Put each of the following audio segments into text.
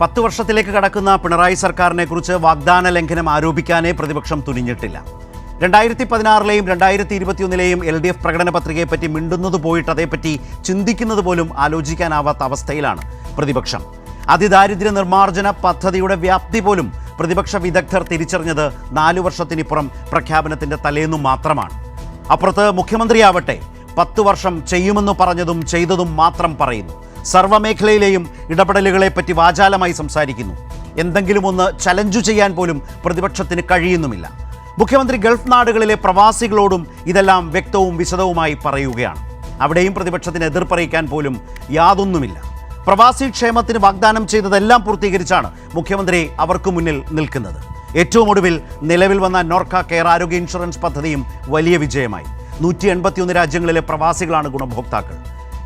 പത്ത് വർഷത്തിലേക്ക് കടക്കുന്ന പിണറായി സർക്കാരിനെ കുറിച്ച് വാഗ്ദാന ലംഘനം ആരോപിക്കാനേ പ്രതിപക്ഷം തുനിഞ്ഞിട്ടില്ല. രണ്ടായിരത്തി പതിനാറിലെയും രണ്ടായിരത്തി ഇരുപത്തിയൊന്നിലെയും എൽ ഡി എഫ് പ്രകടന പത്രികയെപ്പറ്റി മിണ്ടുന്നത് പോയിട്ട് അതേപ്പറ്റി ചിന്തിക്കുന്നത് പോലും ആലോചിക്കാനാവാത്ത അവസ്ഥയിലാണ് പ്രതിപക്ഷം. അതിദാരിദ്ര്യ നിർമ്മാർജന പദ്ധതിയുടെ വ്യാപ്തി പോലും പ്രതിപക്ഷ വിദഗ്ധർ തിരിച്ചറിഞ്ഞത് നാലു വർഷത്തിനിപ്പുറം പ്രഖ്യാപനത്തിന്റെ തലേന്നും മാത്രമാണ്. അപ്പുറത്ത് മുഖ്യമന്ത്രിയാവട്ടെ പത്തു വർഷം ചെയ്യുമെന്ന് പറഞ്ഞതും ചെയ്തതും മാത്രം പറയുന്നു. സർവമേഖലയിലെയും ഇടപെടലുകളെപ്പറ്റി വാചാലമായി സംസാരിക്കുന്നു. എന്തെങ്കിലും ഒന്ന് ചലഞ്ചു ചെയ്യാൻ പോലും പ്രതിപക്ഷത്തിന് കഴിയുന്നുമില്ല. മുഖ്യമന്ത്രി ഗൾഫ് നാടുകളിലെ പ്രവാസികളോടും ഇതെല്ലാം വ്യക്തവും വിശദവുമായി പറയുകയാണ്. അവിടെയും പ്രതിപക്ഷത്തിന് എതിർപ്പറിയിക്കാൻ പോലും യാതൊന്നുമില്ല. പ്രവാസി ക്ഷേമത്തിന് വാഗ്ദാനം ചെയ്തതെല്ലാം പൂർത്തീകരിച്ചാണ് മുഖ്യമന്ത്രി അവർക്ക് മുന്നിൽ നിൽക്കുന്നത്. ഏറ്റവും ഒടുവിൽ നിലവിൽ വന്ന നോർക്ക കെയർ ആരോഗ്യ ഇൻഷുറൻസ് പദ്ധതിയും വലിയ വിജയമായി. നൂറ്റി എൺപത്തിയൊന്ന് രാജ്യങ്ങളിലെ പ്രവാസികളാണ് ഗുണഭോക്താക്കൾ.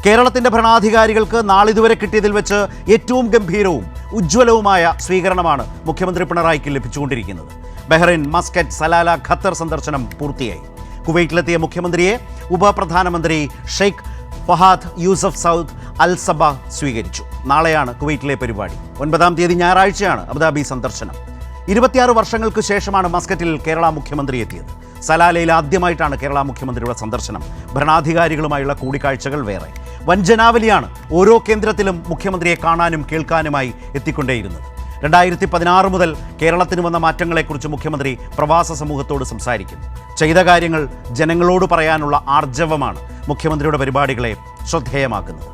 കേരളത്തിന്റെ ഭരണാധികാരികൾക്ക് നാളിതുവരെ കിട്ടിയതിൽ വെച്ച് ഏറ്റവും ഗംഭീരവും ഉജ്ജ്വലവുമായ സ്വീകരണമാണ് മുഖ്യമന്ത്രി പിണറായിക്ക് ലഭിച്ചുകൊണ്ടിരിക്കുന്നത്. ബഹ്റൈൻ മസ്കറ്റ് സലാല ഖത്തർ സന്ദർശനം പൂർത്തിയായി. കുവൈറ്റിലെത്തിയ മുഖ്യമന്ത്രിയെ ഉപപ്രധാനമന്ത്രി Sheikh Fahad Yousuf Saud Al Sabah സ്വീകരിച്ചു. നാളെയാണ് കുവൈറ്റിലെ പരിപാടി. ഒൻപതാം തീയതി ഞായറാഴ്ചയാണ് അബുദാബി സന്ദർശനം. ഇരുപത്തിയാറ് വർഷങ്ങൾക്ക് ശേഷമാണ് മസ്കറ്റിൽ കേരള മുഖ്യമന്ത്രി എത്തിയത്. സലാലയിൽ ആദ്യമായിട്ടാണ് കേരള മുഖ്യമന്ത്രിയുടെ സന്ദർശനം. ഭരണാധികാരികളുമായുള്ള കൂടിക്കാഴ്ചകൾ വേറെ. വഞ്ചനാവലിയാണ് ഓരോ കേന്ദ്രത്തിലും മുഖ്യമന്ത്രിയെ കാണാനും കേൾക്കാനുമായി എത്തിക്കൊണ്ടേയിരുന്നത്. രണ്ടായിരത്തി പതിനാറ് മുതൽ കേരളത്തിന് വന്ന മാറ്റങ്ങളെക്കുറിച്ച് മുഖ്യമന്ത്രി പ്രവാസ സമൂഹത്തോട് സംസാരിക്കും. ചെയ്ത കാര്യങ്ങൾ ജനങ്ങളോട് പറയാനുള്ള ആർജവമാണ് മുഖ്യമന്ത്രിയുടെ പരിപാടികളെ ശ്രദ്ധേയമാക്കുന്നത്.